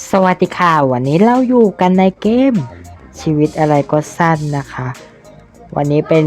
สวัสดีค่ะ วันนี้เราอยู่กันในเกม ชีวิตอะไรก็สั้นนะคะ วันนี้เป็น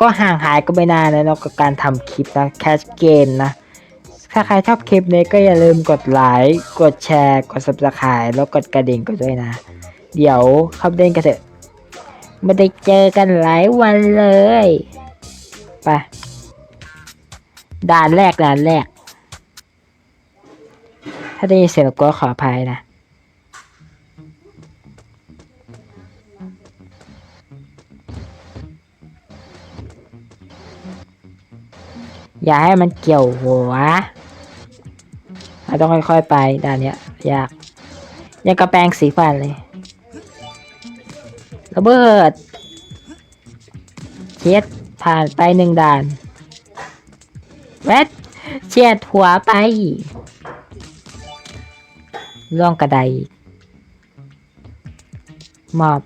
ก็ห่างหายกันไปนานแล้วเนาะกับการทำคลิปนะแคชเกมนะ ถ้าใครชอบคลิปนี้ก็อย่าลืมกดไลค์กดแชร์กด subscribe แล้วกดกระดิ่งกันด้วยนะ เดี๋ยวเข้าเล่นกันเถอะไม่ได้เจอกันหลายวันเลยไปด่านแรกด่านแรก ถ้าได้ยินเสียงรบก็ขออภัยนะ อย่าให้มันเกี่ยวหัวเราต้องค่อยๆไปด่านเนี้ยยาก ยังกระแปงสีฟันเลยระเบิดเชียดผ่านไปหนึ่งด่านแวดเชียดหัวไป ล่องกระไดหมอบ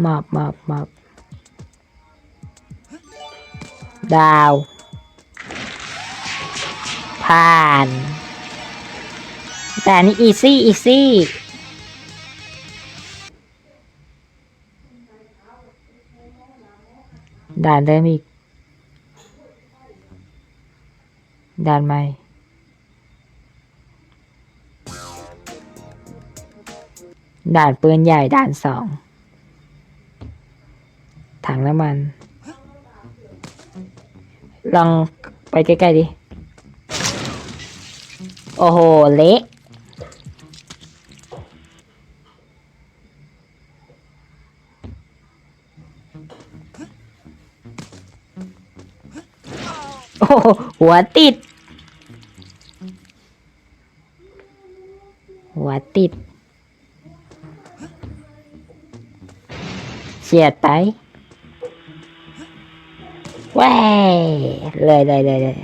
หมอบหมอบหมอบดาว ผ่าน แต่นนี้อีซี่อีซี่ด่านเดิมอีกด่านใหม่ ด่านปืนใหญ่ด่านสอง ถังน้ำมัน ลองไปใกล้ๆดิ โอ้โห เละโอ้โหหัวติด หัวติด ฉียดไปแว้ยเลยเลยเลยเลย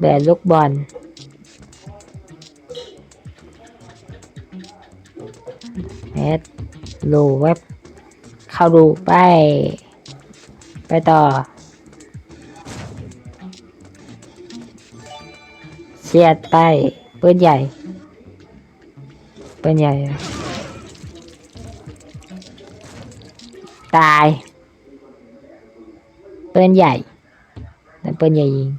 เดือลูกบอลเอ็ดรูเว็บเข้าดูไป ไปต่อเฉียดไปปืนใหญ่ปืนใหญ่ ตายปืนใหญ่นั่นปืนใหญ่ยิง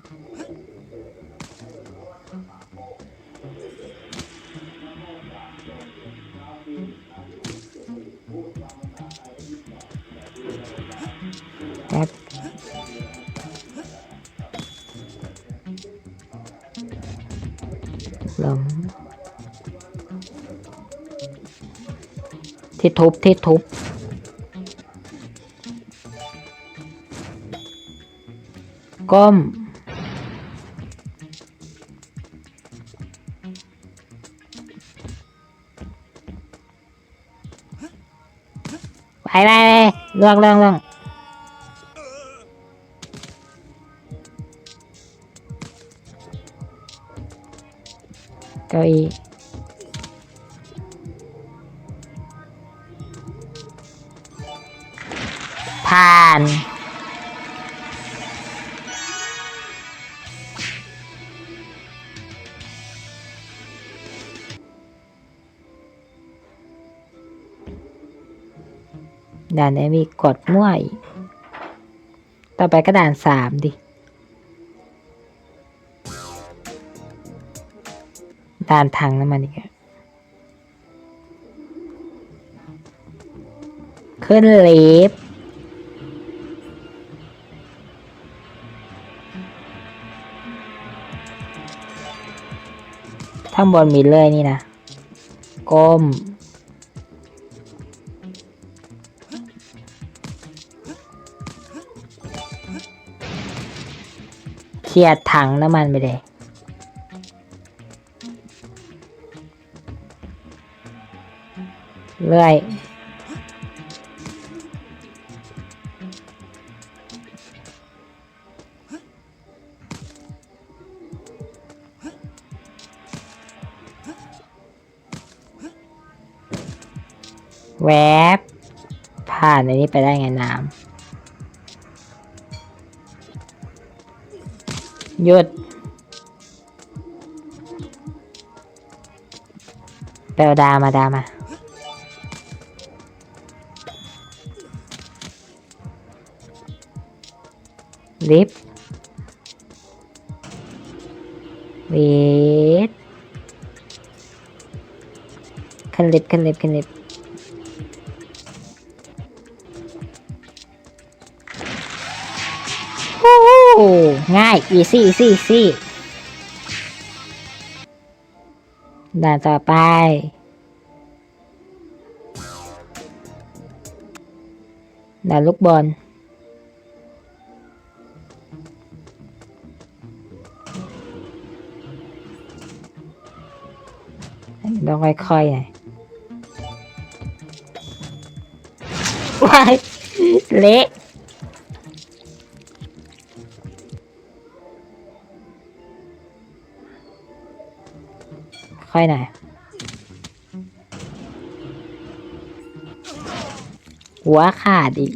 ครับลมที่ทุบที่ทุบ ก้ม ไปไปไปล่วงล่วงล่วงเก้าอี้ผ่าน ด่านนี้มีกดมั่วอีก ต่อไปก็ด่านสามดิ ด่านทางน้ำมันอีกขึ้นลิฟข้างบนมีเลื่อยนี่นะ ก้ม เคลียร์ถังน้ำมันไปเลย เรื่อย แวบผ่านในนี้ไปได้ไงน้ำ หยุดแปลดามาดามา ลิฟต์เวทขึ้นลิฟต์ขึ้นลิฟต์ขึ้นลิฟ ง่าย อีซี่อีซี่อีซี่ด่านต่อไป ด่านลูกบอล ต้องค่อยๆหน่อยว้ายเละ ค่อยหน่อยหัวขาดอีก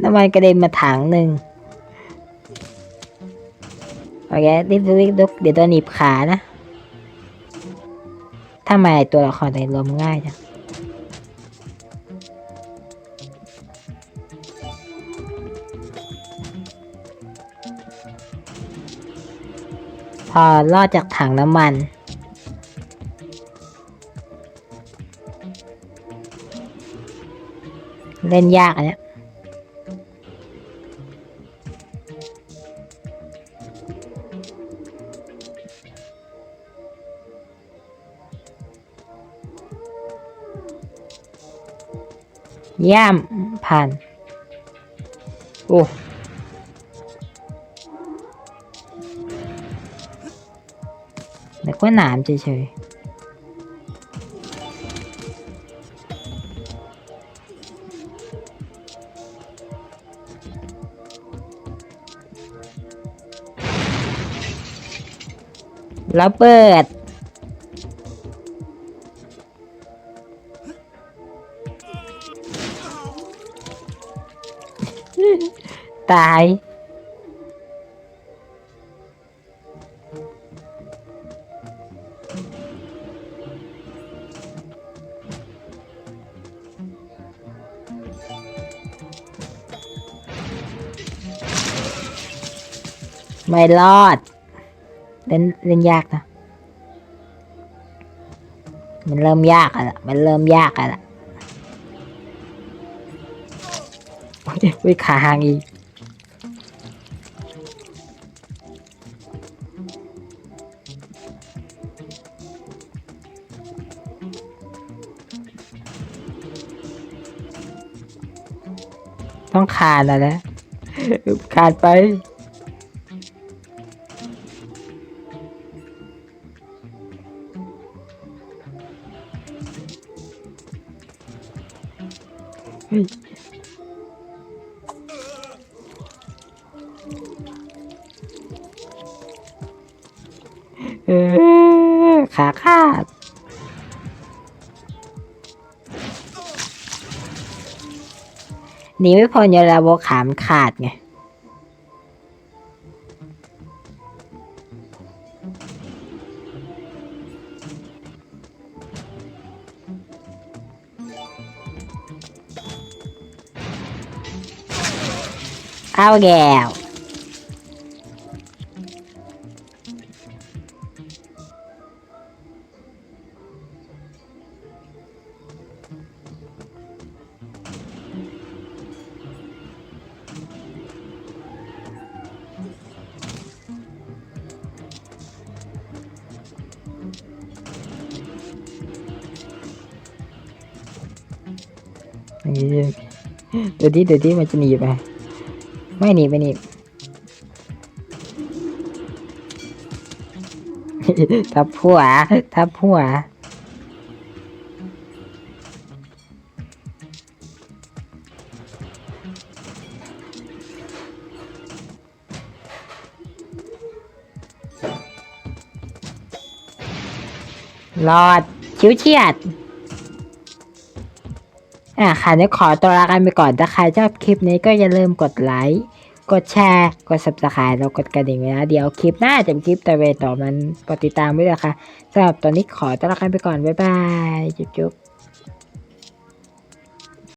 น้ำมันกระเด็นมาถังหนึ่งโอเครีบรีบลุกเดี๋ยวตัวหนีบขานะทำไมตัวละครในลมง่ายจังพอรอดจากถังน้ำมัน เล่นยากอันเนี้ย เย่มผ่าน โอ้แต่ก็หนามเฉยๆแล้วเปิด ตาย ไม่รอด เล่นเล่นยากนะ มันเริ่มยากอะละมันเริ่มยากอะละโอ้ยขาหางอีก ต้องคาดนอะนะคานไป เออขาขาด หนีไม่พ้นยาลาโบขามขาดไงเอาแก้ว เดี๋ยวดิเดี๋ยวดิมันจะหนีไป ไม่หนีไม่หนีทับผัวทับผัวรอดชิวเฉียด อะค่ะเนี่ขอตัวลากันไปก่อนถ้าใครชอบคลิปนี้ก็อย่าลืมกดไลค์กดแชร์กด subscribe แล้วกดกระดิ่งไว้นะเดี๋ยวคลิปหน้าจะเป็นคลิปตะเวนต่อมันกดติดตามไว้ด้วยค่ะสำหรับตอนนี้ขอตัวลากันไปก่อนบ๊ายบายจุ๊บ